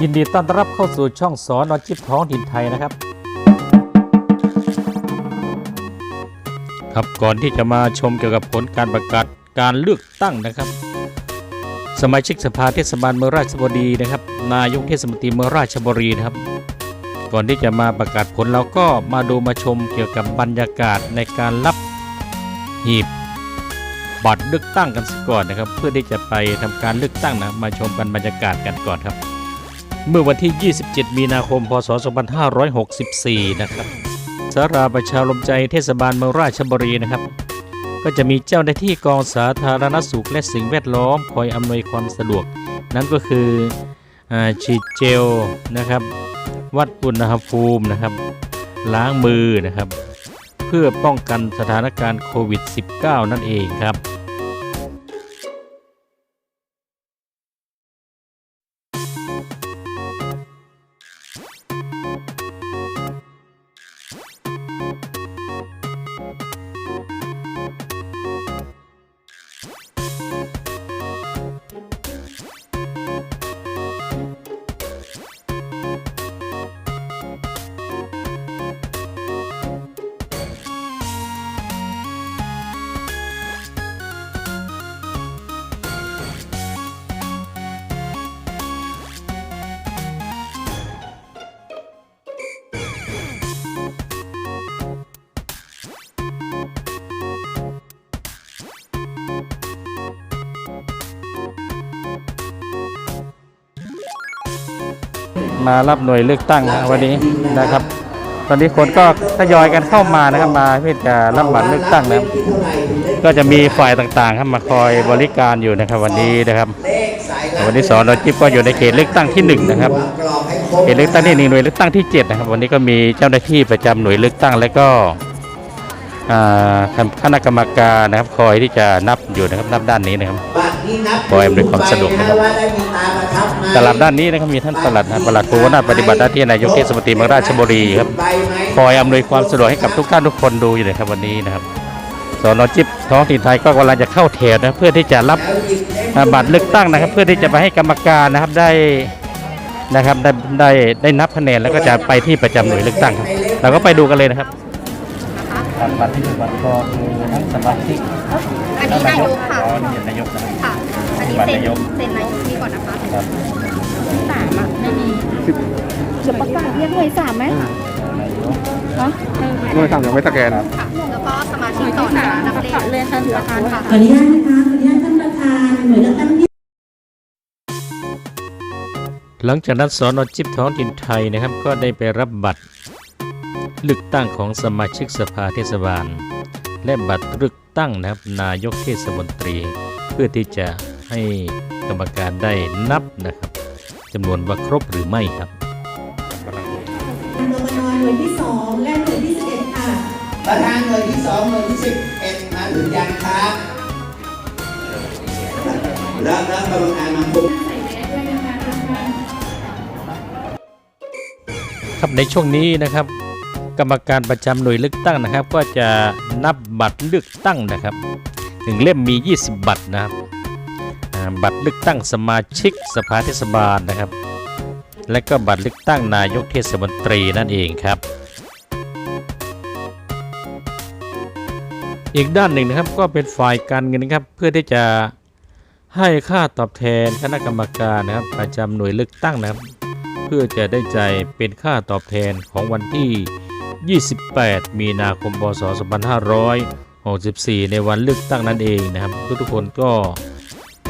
ยินดีต้อนรับเข้าสู่ช่องสอนอจิบท้องถิ่นไทยนะครับ ครับก่อนที่จะมาชมเกี่ยวกับผลการประกาศการเลือกตั้งนะครับ สมาชิกสภาเทศบาลเมืองราชบุรีนะครับ นายกเทศมนตรีเมืองราชบุรีนะครับ ก่อนที่จะมาประกาศผลเราก็มาดูมาชมเกี่ยวกับบรรยากาศในการรับหีบบัตรเลือกตั้งกันก่อนนะครับ เพื่อที่จะไปทำการเลือกตั้งนะมาชมกันบรรยากาศกันก่อนครับ เมื่อวันที่ 27 มีนาคม พศ 2564 นะครับสาราประชาลมใจเทศบาลเมืองราชบุรีนะครับ ก็จะมีเจ้าหน้าที่กองสาธารณสุขและสิ่งแวดล้อมคอยอำนวยความสะดวก นั่นก็คืออาฉีดเจลนะครับ วัดอุณหภูมินะครับ ล้างมือนะครับ เพื่อป้องกันสถานการณ์โควิด -19 นั่นเองครับ รับหน่วยเลือกตั้งวันนี้นะครับ ตอนนี้คนก็ทยอยกันเข้ามานะครับมาเพื่อจะรับบัตรเลือกตั้งนะครับก็จะมีฝ่ายต่างๆครับมาคอยบริการอยู่นะครับ วันนี้นะครับ วันนี้สอนเราจิ๊บก็อยู่ในเขตเลือกตั้งที่หนึ่งนะครับเขตเลือกตั้งที่หนึ่งหน่วยเลือกตั้งที่เจ็ดนะครับวันนี้ก็มีเจ้าหน้าที่ประจำหน่วยเลือกตั้งและก็คณะกรรมการนะครับคอยที่จะนับอยู่นะครับนับด้านนี้นะครับ บัตรนี้นับขอให้อำนวยความสะดวกนะครับว่าได้มีตาประทับมาตลาดด้านนี้นะครับมีท่านปลัดนะปลัดภูวนาถปฏิบัติหน้าที่นายกเทศมนตรีเมืองราชบุรีครับใบไหมคอยอำนวยความสะดวกให้กับทุกท่านทุกคนดูอยู่นะครับวันนี้นะครับสอนอจิบท้องถิ่นไทยก็กำลังจะเข้าแถวนะเพื่อที่จะรับแล้วหยิบเล่มอ่าบัตรเลือกตั้งนะครับ เพื่อที่จะไปให้กรรมการนะครับได้นะครับได้ได้ได้นับคะแนนแล้วก็จะไปที่ประจำหน่วยเลือกตั้งครับเราก็ไปดูกันเลยนะครับบัตรที่บัตรก็คือทั้งสมาชิกอันนี้นายกค่ะอ๋อนี่นายกนะครับค่ะอั นนี้บัตรเซ็นนายกเซ็นนายกนี่ก่อนนะคะครับสามอะไม่มีจะประกาศเรียกหน่วยสามไหมนายกเนาะหน่วยสั่งยังไม่สแกนค่ะแล้วก็สมาชิกต่อนะคะนับเลขเรียนท่านประธานค่ะขออนุญาตนะคะขออนุญาตท่านประธานหน่วยเลือกตั้งที่หลังจากนั้นสอนอจิบท้องถิ่นไทยนะครับ ก็ได้ไปรับบัตรเลือกตั้งของสมาชิกสภาเทศบาล และบัตรเลือกตั้งนะครับนายกเทศมนตรี เพื่อที่จะ ให้กรรมการได้นับนะครับจำนวนว่าครบหรือไม่ครับนมนหน่วยที่ 2 และหน่วยที่11ค่ะประธานหน่วยที่สองหน่วยที่สิบเอ็ดมาหรือยังครับแล้วแล้วกรรมการมาคุมครับในช่วงนี้นะครับ กรรมการประจำหน่วยเลือกตั้งนะครับ ก็จะนับบัตรเลือกตั้งนะครับหนึ่งเล่มมี 20 บัตรนะครับอ่า บัตรเลือกตั้งสมาชิกสภาเทศบาลนะครับ และก็บัตรเลือกตั้งนายกเทศมนตรีนั่นเองครับ อีกด้านหนึ่งนะครับก็เป็นฝ่ายการเงินนะครับเพื่อที่จะให้ค่าตอบแทนคณะกรรมการนะครับประจำหน่วยเลือกตั้งนะครับ เพื่อจะได้ใจเป็นค่าตอบแทนของวันที่ 28 มีนาคมพศ2564 ในวันเลือกตั้งนั่นเองนะครับ ทุกๆคนก็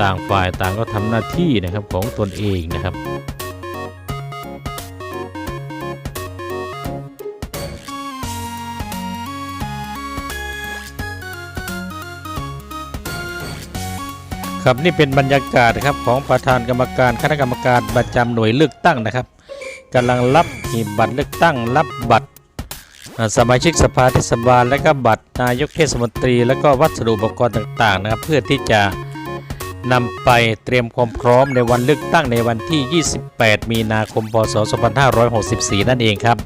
ต่างฝ่ายต่างก็ทำหน้าที่นะครับของตนเองนะครับครับนี่เป็นบรรยากาศครับของประธานกรรมการคณะกรรมการประจำหน่วยเลือกตั้งนะครับกำลังรับหีบบัตรเลือกตั้ง รับบัตรสมาชิกสภาเทศบาลและก็บัตรนายกเทศมนตรี และก็วัสดุอุปกรณ์ต่างๆนะครับ เพื่อที่จะ นำไปเตรียมความพร้อมในวันเลือกตั้งในวันที่ 28 มีนาคม พศ 2564 นั่นเองครับ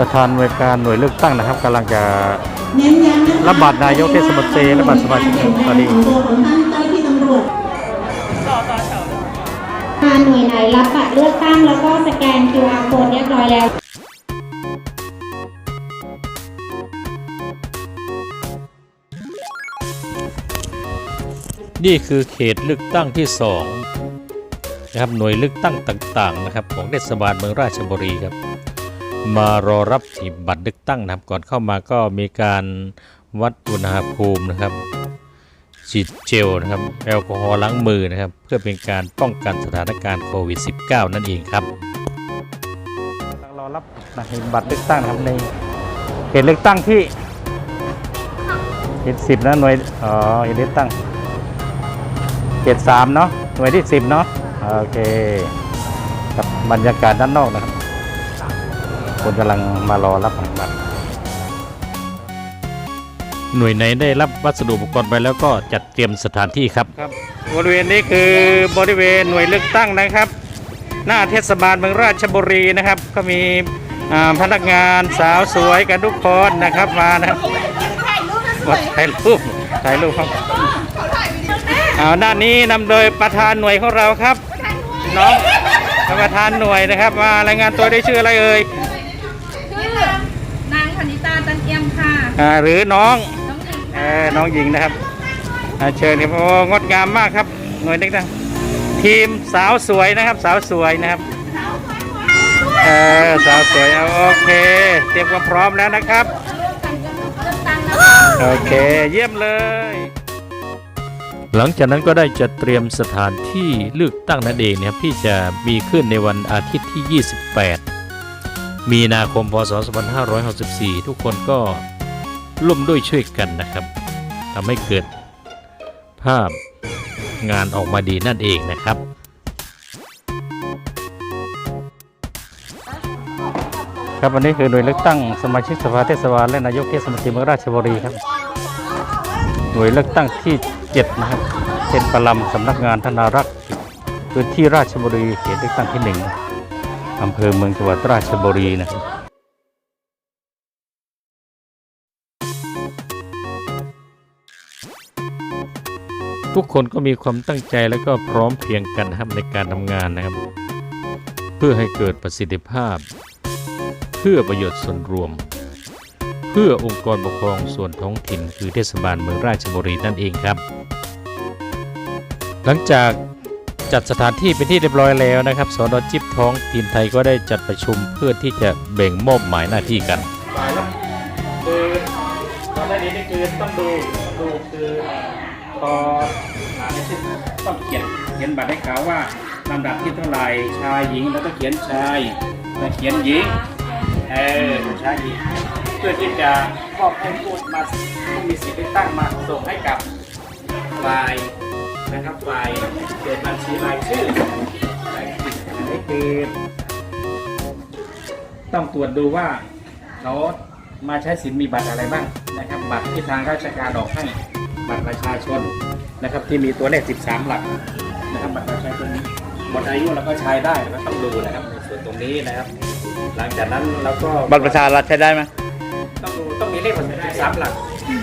ประธานหน่วยการหน่วยเลือกตั้งนะครับกำลังจะเน้นย้ำนะคะรับบัตรนายกเทศมนตรีและบัตรสมาชิกการเปลี่ยนแปลงของตัวของท่านเจ้าหน้าที่ตำรวจทางหน่วยไหนรับบัตรเลือกตั้งแล้วก็สแกน QR code เรียบร้อยแล้วนี่คือเขตเลือกตั้งที่สองนะครับหน่วยเลือกตั้งต่างๆนะครับของเทศบาลเมืองราชบุรีครับ มารอรับหีบบัตรเลือกตั้งนะครับ ก่อนเข้ามาก็มีการวัดอุณหภูมินะครับฉีดเจลนะครับแอลกอฮอล์ล้างมือนะครับ เพื่อเป็นการป้องกันสถานการณ์โควิด -19 นั่นเองครับรอรับหีบบัตรเลือกตั้งนะครับในเขตเลือกตั้งที่เขตสิบนะหน่วยอ๋อเขตเลือกตั้งเจ็ดสามเนาะหน่วยที่สิบเนาะโอเคกับบรรยากาศด้านนอกนะครับ คนกำลังมารอรับบัตรหน่วยไหนได้รับวัสดุอุปกรณ์ไปแล้วก็จัดเตรียมสถานที่ครับ ครับ บริเวณนี้คือบริเวณหน่วยเลือกตั้งนะครับ หน้าเทศบาลเมืองราชบุรีนะครับ ก็มีอ่าพนักงานสาวสวยกันทุกคนนะครับมานะครับมาถ่ายรูปถ่ายรูปครับเอาด้านนี้นำโดยประธานหน่วยของเราครับน้องประธานหน่วยนะครับ มารายงานตัวได้ชื่ออะไรเอ่ยชื่ อนางพนิตาจันเอี่ยมค่ะอ่าหรือน้องน้องหญิงเออน้องหญิงนะครับอ่าเชิญครับโอ้งดงามมากครับ หน่วยเล็กนะทีมสาวสวยนะครับ สาวสวยนะครับเออสาวสวยเอาโอเค เตรียมความพร้อมแล้วนะครับเลือกตั้งนะคะ โอเคเยี่ยมเลย หลังจากนั้นก็ได้จัดเตรียมสถานที่เลือกตั้งนั่นเองนะครับที่จะมีขึ้นในวันอาทิตย์ที่ 28 มีนาคมพศ 2564 ทุกคนก็ร่วมด้วยช่วยกันนะครับทำให้เกิดภาพงานออกมาดีนั่นเองนะครับ ครับวันนี้คือหน่วยเลือกตั้งสมาชิกสภาเทศบาลและนายกเทศมนตรีเมืองราชบุรีครับ หน่วยเลือกตั้งที่ 7 นะครับเป็นประลำสำนักงานธนารักษ์พื้นที่ราชบุรีเขตเลือกตั้งที่1 อำเภอเมืองจังหวัดราชบุรีนะครับทุกคนก็มีความตั้งใจและก็พร้อมเพียงกันครับในการทำงานนะครับ เพื่อให้เกิดประสิทธิภาพ เพื่อประโยชน์ส่วนรวม เพื่อองค์กรปกครองส่วนท้องถิ่น คือเทศบาลเมืองราชบุรีนั่นเองครับ หลังจาก จัดสถานที่เป็นที่เรียบร้อยแล้วนะครับสนจิบท้องถิ่นไทยก็ได้จัดประชุมเพื่อที่จะแบ่งมอบหมายหน้าที่กันคือตอนแรกนี้นี่คือต้องดูดูคือพอหาไม่ใช่ต้องเขียนเขียนบัตรให้เขาว่าลำดับที่เท่าไหร่ชายหญิงแล้วก็เขียนชายแล้วเขียนหญิงเออใช่เพื่อที่จะมอบให้ผู้มาผู้มีสิทธิ์เลือกตั้งมาส่งให้กับฝ่าย นะครับฝ่ายเกิดบัญชีรายชื่ออันนี้คือต้องตรวจดูว่าเขามาใช้สิทธิ์มีบัตรอะไรบ้างนะครับ บัตรที่ทางราชการออกให้บัตรประชาชนนะครับที่มีตัวเลข 13 หลักนะครับบัตรประชาชนหมดอายุแล้วก็ใช้ได้ก็ต้องดูนะครับในส่วนตรงนี้นะครับ หลังจากนั้นเราก็บัตรประชารัฐใช้ได้ไหมต้องดูต้องมีเลขบัตรประชาชนสามหลัก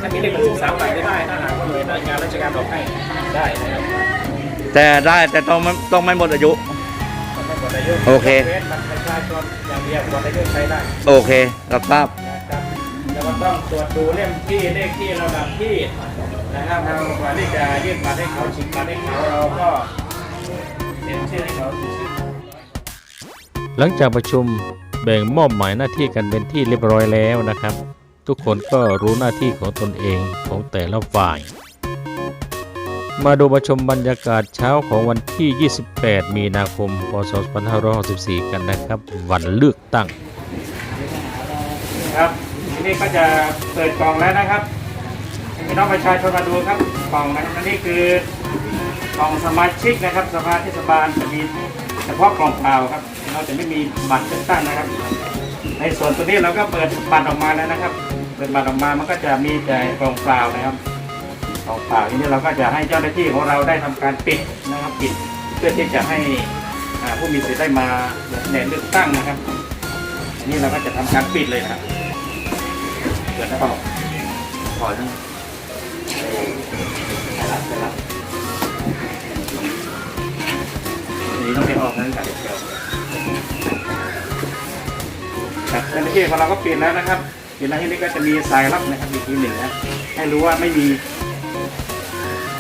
ถ้ามีเลขบัตรประชาชนสามหลักไม่ได้ถ้าหากว่าหน่วยงานราชการออกให้ได้นะครับแต่ได้แต่ต้องไม่ต้องไม่หมดอายุ ต้องไม่หมดอายุโอเค ว้นบัตรประชาชนอย่างเดียวหมดอายุใช้ได้ โอเครับทราบ นะครับแล้วก็ต้องตรวจดูเล่มที่เลขที่ระดับที่นะครับเราก่อนที่จะยื่นบัตรให้เขาฉีกบัตรให้เขาเราก็เซ็นชื่อให้เขาชื่อ หลังจากประชุมแบ่งมอบหมายหน้าที่กันเป็นที่เรียบร้อยแล้วนะครับ ทุกคนก็รู้หน้าที่ของตนเองของแต่ละฝ่าย มาดูประชมบรรยากาศเช้าของวันที่ 28 มีนาคม พศ 2564 กันนะครับ วันเลือกตั้ง ครับทีนี้ก็จะเปิดกล่องแล้วนะครับพี่น้องประชาชนมาดูครับกล่องนะครับอันนี้คือกล่องสมาชิกนะครับสภาเทศบาลจะมีเฉพาะกล่องเปล่าครับเราจะไม่มีบัตรเลือกตั้งนะครับ ในส่วนตัวนี้เราก็เปิดบัตรออกมาแล้วนะครับ เปิดบัตรออกมามันก็จะมีแต่กล่องเปล่านะครับกองปราทีนี้เราก็จะให้เจ้าหน้าที่ของเราได้ทำการปิดนะครับปิดเพื่อที่จะให้ผู้มีสิทธิ์ได้มาลงคะแนนเลือกตั้งนะครับอันนี้เราก็จะทำการปิดเลยนะครับเปิดนะครับขอนะนนี้ต้องไปออกนั้นกันครับเจ้าหน้าที่ของเราก็ปิดแล้วนะครับ ปิดแล้วที่นี่ก็จะมีสายรับนะครับอีกทีหนึ่งนะให้รู้ว่าไม่มี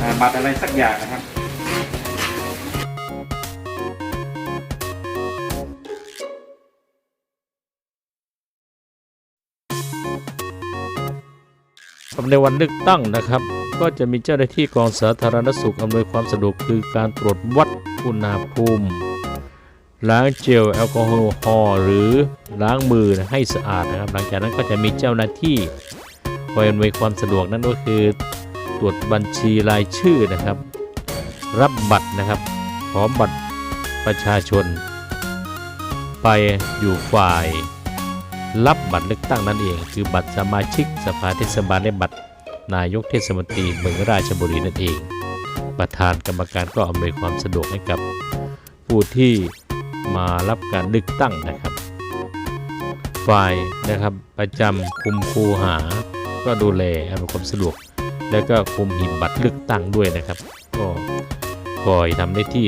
อ่าบัตรอะไรสักอย่างนะครับในวันเลือกตั้งนะครับ ก็จะมีเจ้าหน้าที่กองสาธารณสุขอำนวยความสะดวกคือการตรวจวัดอุณหภูมิ ล้างเจลแอลกอฮอล์หรือล้างมือให้สะอาดนะครับ หลังจากนั้นก็จะมีเจ้าหน้าที่คอยอำนวยความสะดวกนั่นก็คือตรวจบัญชีรายชื่อนะครับ รับบัตรนะครับพร้อมบัตรประชาชน ไปอยู่ฝ่าย รับบัตรเลือกตั้งนั่นเอง คือบัตรสมาชิกสภาเทศบาลและบัตรนายกเทศมนตรีเมืองราชบุรีนั่นเอง ประธานกรรมการก็อำนวยความสะดวกให้กับผู้ที่ มารับการเลือกตั้งนะครับ ฝ่ายนะครับประจำคุมคูหา ก็ดูแลอำนวยความสะดวก แล้วก็คุมหีบบัตรเลือกตั้งด้วยนะครับ ก็คอยทำหน้าที่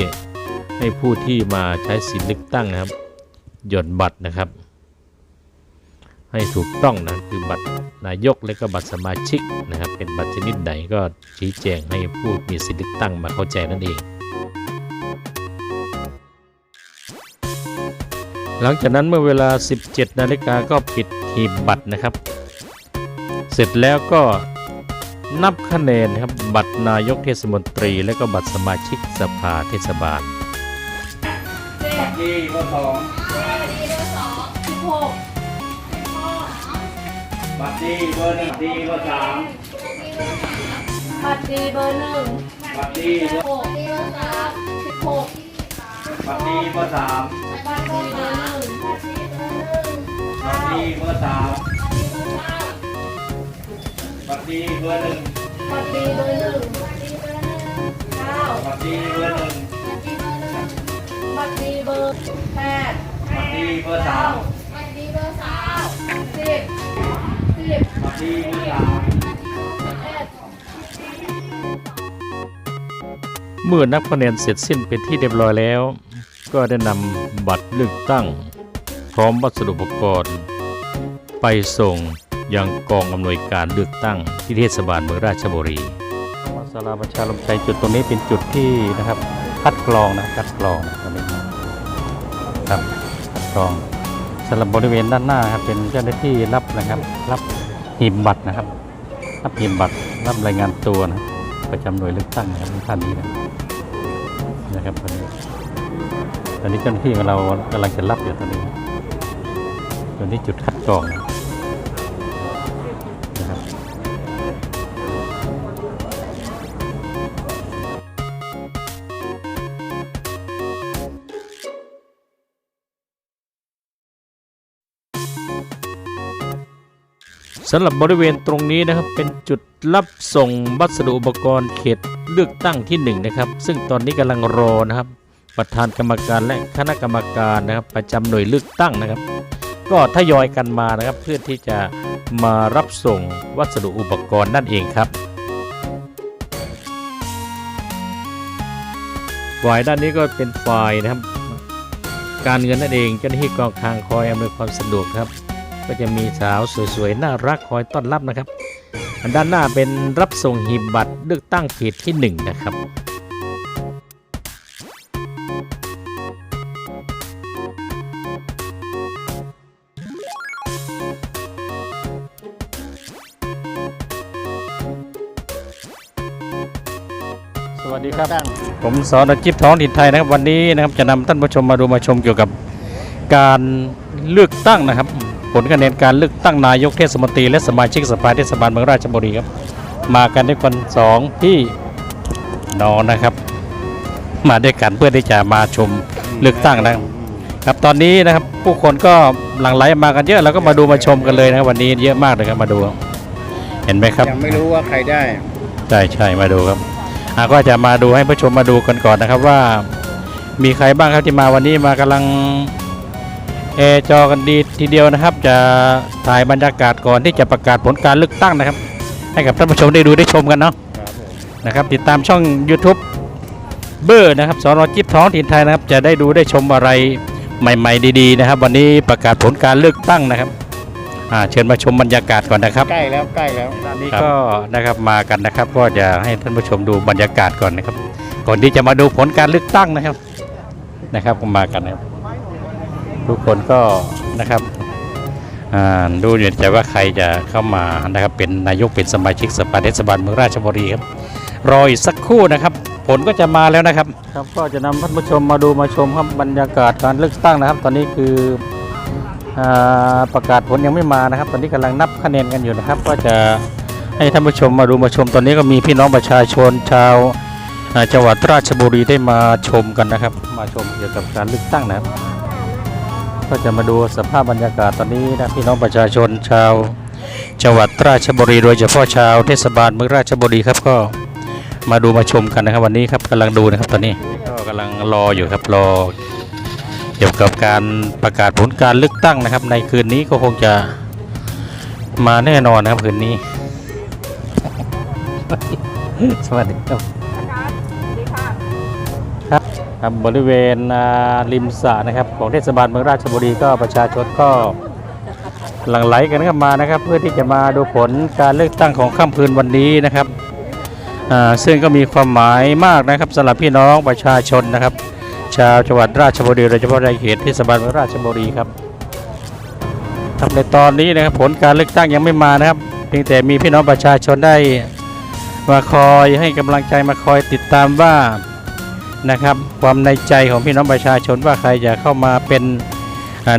ให้ผู้ที่มาใช้สิทธิเลือกตั้งนะครับ หย่อนบัตรนะครับ ให้ถูกต้องนะคือบัตรนายกและก็บัตรสมาชิกนะครับ เป็นบัตรชนิดไหนก็ชี้แจงให้ผู้มีสิทธิเลือกตั้งมาเข้าใจนั่นเอง หลังจากนั้นเมื่อเวลา 17 นาฬิกาก็ปิดหีบบัตรนะครับ เสร็จแล้วก็นับคะแนนครับบัตรนายกเทศมนตรี และก็บัตรสมาชิกสภาเทศบาลบัตรที่เบอร์สองบัตรที่เบอร์หนึ่งที่เบอร์สามบัตรดีเบอร์หนึ่งบัตรที่เบอร์หกเบอร์สามสิบหกบัตรที่เบอร์สามบัตรดีเบอร์หนึ่ง บัตรที่เบอร์สามบัตรดีเบอร์หนึ่งบัตรดีเบอร์หนึ่งเก้าบัตรที่เบอร์หนึ่งบัตรดีเบอร์แปดบัตรที่เบอร์สามบัตรดีเบอร์สามสิบสิบบัตรที่เบอร์สามเอ็ดเมื่อนับคะแนนเสร็จสิ้นเป็นที่เรียบร้อยแล้ว ก็ได้นำบัตรเลือกตั้ง พร้อมวัสดุอุปกรณ์ ไปส่งยังกองอำนวยการเลือกตั้งที่เทศบาลเมืองราชบุรีสาราประชาลมชัยจุดตรงนี้เป็นจุดที่นะครับคัดกรองนะคัดกรองนะตรงนี้นะครับคัดกรองสำหรับบริเวณด้านหน้าครับเป็นเจ้าหน้าที่รับนะครับ รับหีบบัตรนะครับ รับหีบบัตรรับรายงานตัวนะประจำหน่วยเลือกตั้งนะครับท่านนี้นะนะครับตอนนี้ตอนนี้เจ้าหน้าที่ของเรากำลังจะรับอยู่ตอนนี้ตอนนี้จุดคัดกรองนะ สำหรับบริเวณตรงนี้นะครับเป็นจุดรับส่งวัสดุอุปกรณ์เขตเลือกตั้งที่1นงนะครับ ซึ่งตอนนี้กำลังรอนะครับ ประธานกรรมการและคณะกรรมการนะครับ ประจำหน่วยเลือกตั้งนะครับ ก็ทยอยกันมานะครับ เพื่อที่จะมารับส่งวัสดุอุปกรณ์นั่นเองครับฝ่ายด้านนี้ก็เป็นฝ่ายนะครับ การเงินนั่นเองเจ้าหน้าที่กองคลังคอยอำนวยความสะดวกครับ ก็จะมีสาวสวยๆ น่ารักคอยต้อนรับนะครับอันด้านหน้าเป็นรับส่งหีบบัตรเลือกตั้งเขตที่ 1 นะครับสวัสดีครับ ผมสอนจิตท้องถิ่นไทยนะครับ วันนี้นะครับจะนำท่านผู้ชมมาดูมาชมเกี่ยวกับการเลือกตั้งนะครับ ผลคะแนนการเลือกตั้งนายกเทศมนตรีและสมาชิกสภาเทศบาลเมืองราชบุรีครับ มากันด้วยคนสองพี่น้องนะครับ มาด้วยกันเพื่อที่จะมาชมเลือกตั้งนะครับครับตอนนี้นะครับผู้คนก็หลั่งไหลมากันเยอะเราก็มาดูมาชมกันเลยนะครับวันนี้เยอะมากเลยครับมาดูเห็นไหมครับยังไม่รู้ว่าใครได้ใช่ใช่มาดูครับอะก็จะมาดูให้ผู้ชมมาดูกันก่อนนะครับว่า มีใครบ้างครับที่มาวันนี้มากำลัง เออจอกันดีทีเดียวนะครับ จะถ่ายบรรยากาศก่อนที่จะประกาศผลการเลือกตั้งนะครับ ให้กับท่านผู้ชมได้ดูได้ชมกันเนาะนะครับ ติดตามช่อง YouTube เบอร์นะครับสอนอจิ๊บท้องถิ่นไทยนะครับ จะได้ดูได้ชมอะไรใหม่ ๆ ดีๆนะครับ วันนี้ประกาศผลการเลือกตั้งนะครับอ่าเชิญมาชมบรรยากาศก่อนนะครับ ใกล้แล้วใกล้แล้วด้านนี้ก็นะครับมากันนะครับ ก็จะให้ท่านผู้ชมดูบรรยากาศก่อนนะครับ ก่อนที่จะมาดูผลการเลือกตั้งนะครับนะครับก็มากันนะครับ ทุกคนก็นะครับอ่าดูอยู่จะว่าใครจะเข้ามานะครับเป็นนายกเป็นสมาชิกสภาเทศบาลเมืองราชบุรีครับรออีกสักครู่นะครับ ผลก็จะมาแล้วนะครับครับก็จะนำท่านผู้ชมมาดูมาชมครับบรรยากาศการเลือกตั้งนะครับ ตอนนี้คืออ่าประกาศผลยังไม่มานะครับ ตอนนี้กำลังนับคะแนนกันอยู่นะครับ ก็จะให้ท่านผู้ชมมาดูมาชม ตอนนี้ก็มีพี่น้องประชาชนชาวจังหวัดราชบุรีได้มาชมกันนะครับ มาชมเกี่ยวกับการเลือกตั้งนะครับ ก็จะมาดูสภาพบรรยากาศตอนนี้นะพี่น้องประชาชนชาวจังหวัดราชบุรีโดยเฉพาะชาวเทศบาลเมืองราชบุรีครับก็มาดูมาชมกันนะครับวันนี้ครับกำลังดูนะครับตอนนี้ก็กำลังรออยู่ครับรอเกี่ยวกับการประกาศผลการเลือกตั้งนะครับ ในคืนนี้ก็คงจะมาแน่นอนนะครับคืนนี้ สวัสดีครับครับ ครับบริเวณริมสระนะครับ ของเทศบาลเมืองราชบุรีก็ประชาชนก็หลั่งไหลกันเข้ามานะครับ เพื่อที่จะมาดูผลการเลือกตั้งของค่ำคืนวันนี้นะครับซึ่งก็มีความหมายมากนะครับสำหรับพี่น้องประชาชนนะครับ ชาวจังหวัดราชบุรีโดยเฉพาะในเขตเทศบาลเมืองราชบุรีครับครับในตอนนี้นะครับผลการเลือกตั้งยังไม่มานะครับเพียงแต่มีพี่น้องประชาชนได้มาคอยให้กำลังใจมาคอยติดตามว่า นะครับ ความในใจของพี่น้องประชาชนว่าใครจะเข้ามาเป็น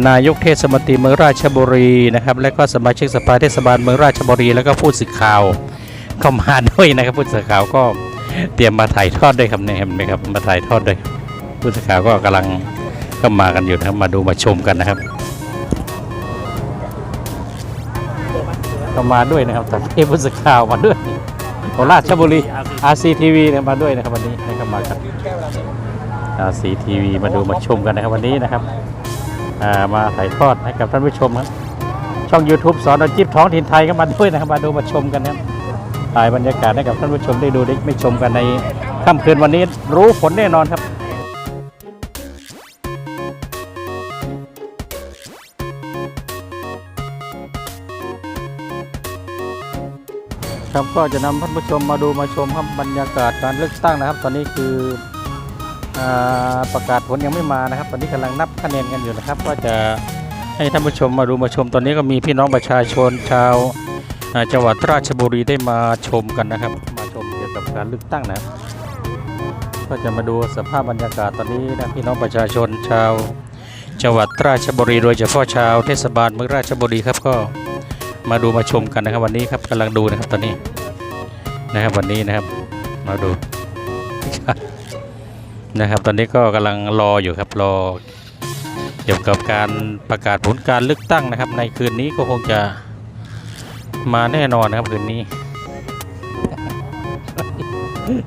นายกเทศมนตรีเมืองราชบุรีนะครับ และก็สมาชิกสภาเทศบาลเมืองราชบุรี แล้วก็ผู้สื่อข่าวเข้ามาด้วยนะครับผู้สื่อข่าวก็เตรียมมาถ่ายทอดด้วยครับเนี่ยเห็นไหมครับมาถ่ายทอดด้วยผู้สื่อข่าวก็กำลังก็มากันอยู่นะครับมาดูมาชมกันนะครับก็มาด้วยนะครับตอนนี้ผู้สื่อข่าวมาด้วย ราชบุรี RCTV เนี่ยมาด้วยนะครับวันนี้ให้เข้ามากับ RCTV มาดูมาชมกันนะครับวันนี้นะครับมาถ่ายทอดให้กับท่านผู้ชมครับช่อง YouTube สอนอาชีพท้องถิ่นไทยก็มาด้วยนะครับมาดูมาชมกันนะครับถ่ายบรรยากาศให้กับท่านผู้ชมได้ดูได้ไม่ชมกันในค่ำคืนวันนี้รู้ผลแน่นอนครับ ครับก็จะนำท่านผู้ชมมาดูมาชมครับบรรยากาศการเลือกตั้งนะครับ ตอนนี้คืออประกาศผลยังไม่มานะครับ ตอนนี้กำลังนับคะแนนกันอยู่นะครับ ก็จะให้ท่านผู้ชมมาดูมาชม ตอนนี้ก็มีพี่น้องประชาชนชาวจังหวัดราชบุรีได้มาชมกันนะครับ มาชมเกี่ยวกับการเลือกตั้งนะครับก็จะมาดูสภาพบรรยากาศตอนนี้นะพี่น้องประชาชนชาว จังหวัดราชบุรี โดยเฉพาะชาวเทศบาลเมืองราชบุรีครับก็ มาดูมาชมกันนะครับวันนี้ครับกำลังดูนะครับตอนนี้นะครับวันนี้นะครับมาดูนะครับ ตอนนี้ก็กำลังรออยู่ครับรอ เกี่ยวกับการประกาศผลการเลือกตั้งนะครับ ในคืนนี้ก็คงจะมาแน่นอนนะครับคืนนี้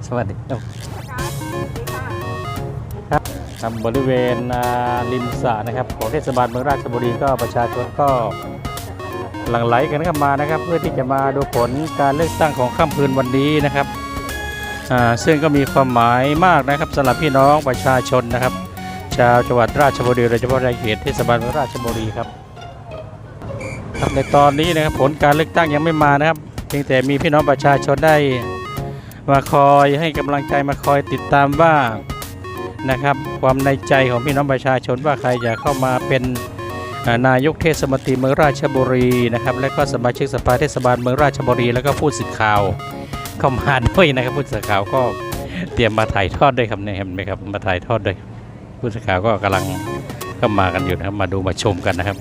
สวัสดีครับครับครับบริเวณริมสระนะครับ ของเทศบาลเมืองราชบุรีก็ประชาชนก็ หลั่งไหลกันเข้ามานะครับ เพื่อที่จะมาดูผลการเลือกตั้งของค่ำคืนวันนี้นะครับอ่าซึ่งก็มีความหมายมากนะครับสำหรับพี่น้องประชาชนนะครับ ชาวจังหวัดราชบุรีโดยเฉพาะในเขตเทศบาลราชบุรีครับครับในตอนนี้นะครับผลการเลือกตั้งยังไม่มานะครับ เพียงแต่มีพี่น้องประชาชนได้มาคอยให้กำลังใจมาคอยติดตามว่านะครับ ความในใจของพี่น้องประชาชนว่าใครจะเข้ามาเป็น นายกเทศมนตรีเมืองราชบุรีนะครับและก็สมาชิกสภาเทศบาลเมืองราชบุรีแล้วก็ผู้สื่อข่าวเข้ามาด้วยนะครับผู้สื่อข่าวก็เตรียมมาถ่ายทอดด้วยครับเนี่ยเห็นไหมครับมาถ่ายทอดด้วยผู้สื่อข่าวก็กำลังเข้ามากันอยู่นะครับมาดูมาชมกันนะครับ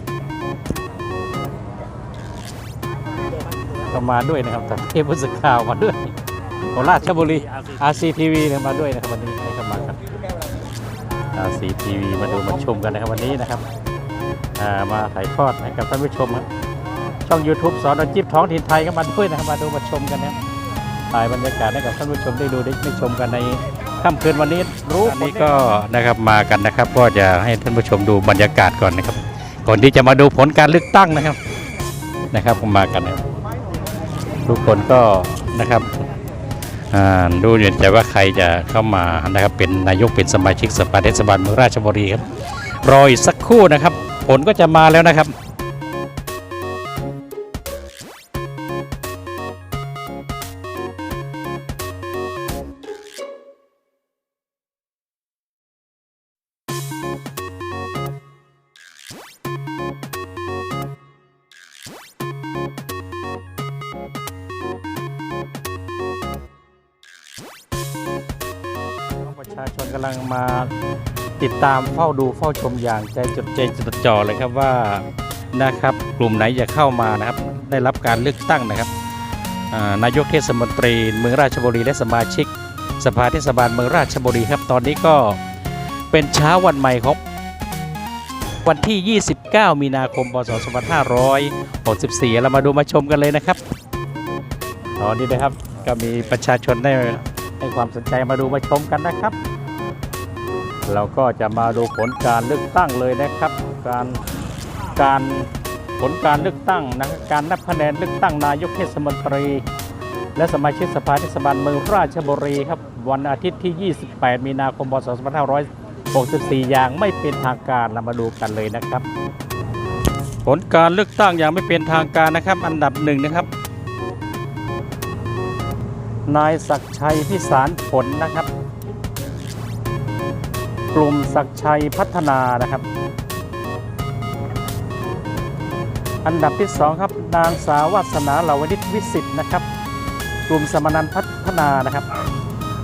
ก็มาด้วยนะครับแต่เทพผู้สื่อข่าวมาด้วยขอราชบุรี RCTV เนี่ยมาด้วยนะครับวันนี้ให้เข้ามากัน RCTV มาดูมาชมกันนะครับวันนี้นะครับ มาถ่ายทอดให้กับท่านผู้ชมครับช่อง YouTube สอนอาชีพท้องถิ่นไทยก็มาด้วยนะครับมาดูมาชมกันนะถ่ายบรรยากาศให้กับท่านผู้ชมได้ดูได้ชมกันในค่ำคืนวันนี้รู้อันนี้ก็นะครับมากันนะครับ ก็จะให้ท่านผู้ชมดูบรรยากาศก่อนนะครับ ก่อนที่จะมาดูผลการเลือกตั้งนะครับนะครับมากันนะทุกคนก็นะครับอ่าดูอยู่แต่ว่าใครจะเข้ามานะครับเป็นนายกเป็นสมาชิกสภาเทศบาลเมืองราชบุรีครับรออีกสักครู่นะครับ ลก็จะมาแล้วนะครับ ประชาชนกำลังมา ติดตามเฝ้าดูเฝ้าชมอย่างใจจดใจจดจ่อเลยครับว่านะครับกลุ่มไหนจะเข้ามานะครับ ได้รับการเลือกตั้งนะครับนายกเทศมนตรีเมืองราชบุรีและสมาชิก สภาเทศบาลเมืองราชบุรีครับ ตอนนี้ก็เป็นเช้าวันใหม่ของวันที่ 29 มีนาคม พศ 2564 เรามาดูมาชมกันเลยนะครับตอนนี้นะครับก็มีประชาชนได้ให้ความสนใจมาดูมาชมกันนะครับ เราก็จะมาดูผลการเลือกตั้งเลยนะครับ การการผลการเลือกตั้งนะการนับคะแนนเลือกตั้งนายกเทศมนตรี และสมาชิกสภาเทศบาลเมืองราชบุรีครับวันอาทิตย์ที่ 28 มีนาคมพศ2564 อย่างไม่เป็นทางการเรามาดูกันเลยนะครับ ผลการเลือกตั้งอย่างไม่เป็นทางการนะครับ อันดับหนึ่งนะครับ นายศักชัยพิสารผลนะครับ กลุ่มศักชัยพัฒนานะครับ อันดับที่สองครับ นางสาววัสนาเหลาวนิชวิสิตนะครับ กลุ่มสมนันพัฒนานะครับ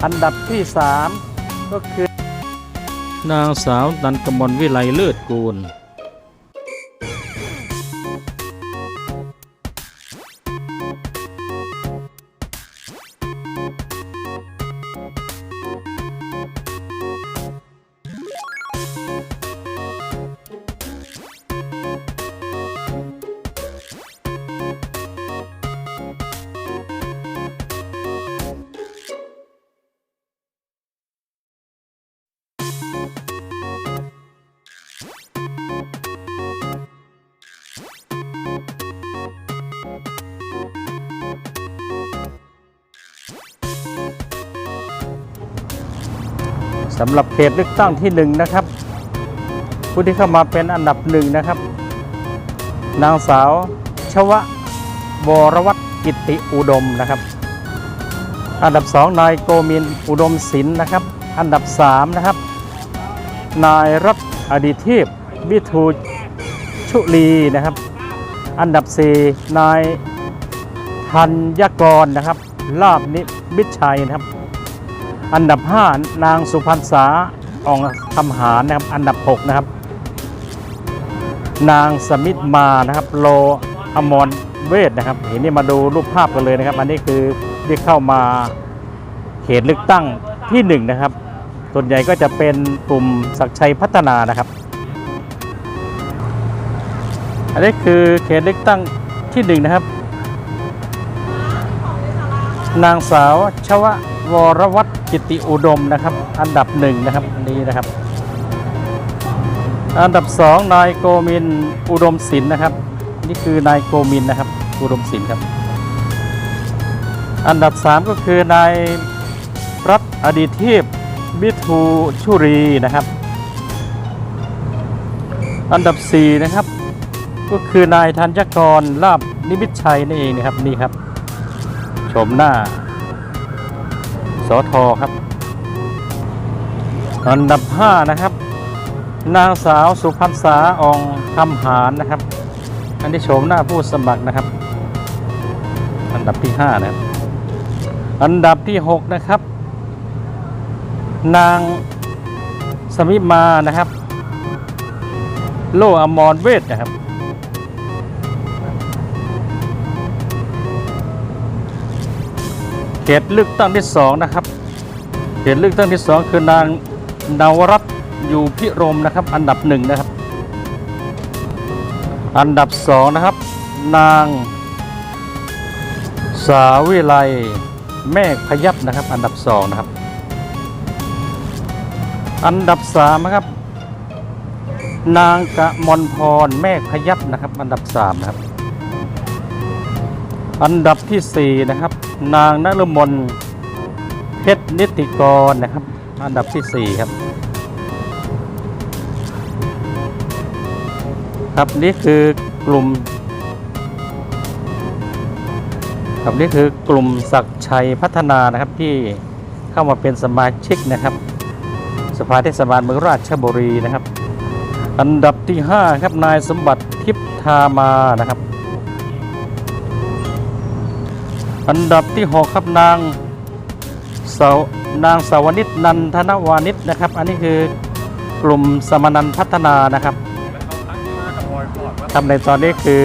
อันดับที่สามก็คือ นางสาวนันกมลวิไลเลิศกูล สำหรับเขตเลือกตั้งที่หนึ่งนะครับ ผู้ที่เข้ามาเป็นอันดับหนึ่งนะครับ นางสาวชวะวรวัตกิติอุดมนะครับ อันดับสองนายโกมินอุดมศิลป์นะครับ อันดับสามนะครับ นายรัตอดิเทพวิทูชุลีนะครับ อันดับสี่นายธัญกรนะครับ ลาบนิมิชัยนะครับ อันดับ 5 นางสุพรรณษาอองคำหารนะครับ อันดับ 6 นะครับ นางสมิทมานะครับ โลอมรเวทนะครับ เห็นนี่มาดูรูปภาพกันเลยนะครับ อันนี้คือที่เข้ามาเขตเลือกตั้งที่ 1 นะครับ ส่วนใหญ่ก็จะเป็นกลุ่มศักชัยพัฒนานะครับ อันนี้คือเขตเลือกตั้งที่ 1 นะครับ นางสาวชวะ วรวัตรกิติอุดมนะครับ อันดับหนึ่งนะครับนี้นะครับ อันดับสองนายโกมินอุดมศิลป์นะครับ นี่คือนายโกมินนะครับ อุดมศิลป์ครับ อันดับสามก็คือนายรัตอดีเทพวิทูชุรีนะครับ อันดับสี่นะครับ ก็คือนายธัญกรลาบนิมิตชัยนั่นเองนะครับนี่ครับชมหน้า สอทครับ อันดับ 5 นะครับ นางสาวสุพรรษาอองคำหารนะครับ อันนี้โฉมหน้าผู้สมัครนะครับ อันดับที่ 5 นะครับ อันดับที่ 6 นะครับ นางสมิมานะครับ โลอมรเวทนะครับ เขตเลือกตั้งที่สองนะครับเขตเลือกตั้งที่สองคือนางนวรัตน์อยู่พิรมนะครับ อันดับหนึ่งนะครับ อันดับสองนะครับ นาง สาวิไลแม่พยับนะครับ อันดับสองนะครับ อันดับสามนะครับ นางกะมลพรแม่พยับนะครับ อันดับสามนะครับ อันดับที่สี่นะครับ นางนฤมลเพชรนิติกรนะครับ อันดับที่สี่ครับ ครับนี่คือกลุ่ม ครับนี่คือกลุ่มศักชัยพัฒนานะครับที่เข้ามาเป็นสมาชิกนะครับ สภาเทศบาลเมืองราชบุรีนะครับ อันดับที่ 5 ครับนายสมบัติทิพธามานะครับ อันดับที่ 6 ครับนางสาวนางสาวนิตนันทนวานิชนะครับ อันนี้คือกลุ่มสมนันพัฒนานะครับทำในตอนนี้คือ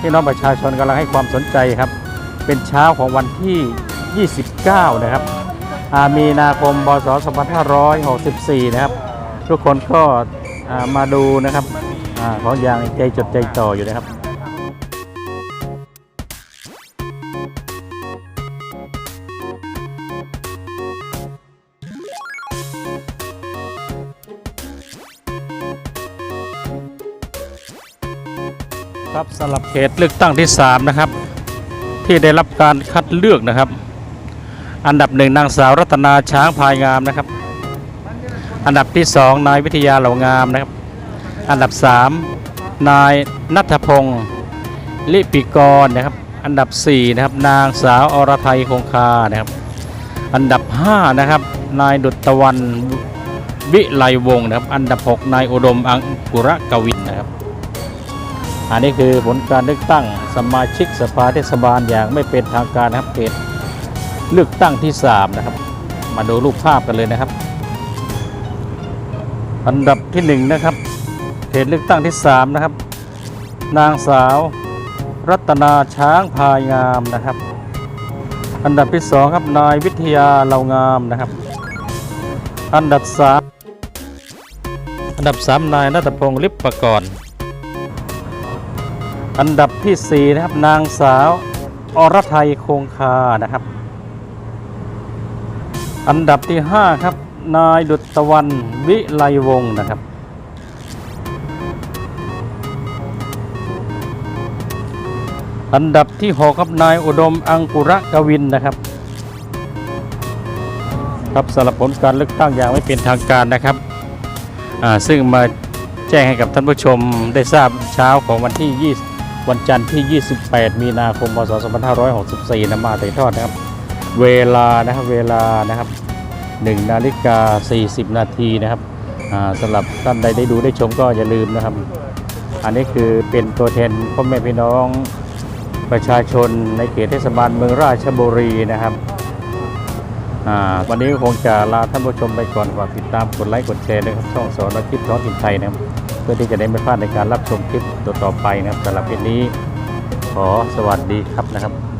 พี่น้องประชาชนกำลังให้ความสนใจครับ เป็นเช้าของวันที่ 29 นะครับ อามีนาคมพศ2564 นะครับ ทุกคนก็มาดูนะครับอของอย่างใจจดใจต่ออยู่นะครับ ครับสำหรับเขตเลือกตั้งที่ 3 นะครับ ที่ได้รับการคัดเลือกนะครับ อันดับหนึ่งนางสาวรัตนาช้างพายงามนะครับ อันดับที่ 2 นายวิทยาเหล่างามนะครับ อันดับ 3 นายนัทพงศ์ลิปิกรนะครับ อันดับ 4 นะครับ นางสาวอรไทยคงคานะครับ อันดับ 5 นะครับ นายดุจตะวันวิไลวงศ์นะครับ อันดับ 6 นายอุดมอังกุระกวินนะครับ อันนี้คือผลการเลือกตั้งสมาชิกสภาเทศบาลอย่างไม่เป็นทางการนะครับเขตเลือกตั้งที่ 3 นะครับ มาดูรูปภาพกันเลยนะครับ อันดับที่ 1 นะครับเขตเลือกตั้งที่ 3 นะครับ นางสาว รัตนาช้างพายงามนะครับ อันดับที่ 2 ครับนายวิทยาเหล่างามนะครับ อันดับ 3 อันดับ 3 นายนัตพงศ์ลิปปกรณ์ อันดับที่ 4 นะครับ นางสาวอรไทยคงคานะครับ อันดับที่ 5 ครับ นายดุจตะวันวิไลวงศ์นะครับ อันดับที่ 6 ครับ นายอุดมอังกุระกวินนะครับ ครับสำหรับผลการเลือกตั้งอย่างไม่เป็นทางการนะครับอ่าซึ่งมาแจ้งให้กับท่านผู้ชมได้ทราบเช้าของวันที่20 วันจันทร์ที่ 28 มีนาคม พศ 2564นะมาถ่ายทอดนะครับ เวลานะครับเวลานะครับ1นาฬิกา 40 นาทีนะครับอ่าสำหรับท่านใดได้ดูได้ชมก็อย่าลืมนะครับ อันนี้คือเป็นตัวแทนพ่อแม่พี่น้องประชาชนในเขตเทศบาลเมืองราชบุรีนะครับอ่าวันนี้คงจะลาท่านผู้ชมไปก่อนฝากติดตามกดไลค์กดแชร์นะครับช่องสอนคลิปท้องถิ่นไทยนะครับ พื่อที่จะได้ไม่พลาดในการรับชมคลิปต่อๆไปนะครับสำหรับคลิปนี้ ขอสวัสดีครับนะครับ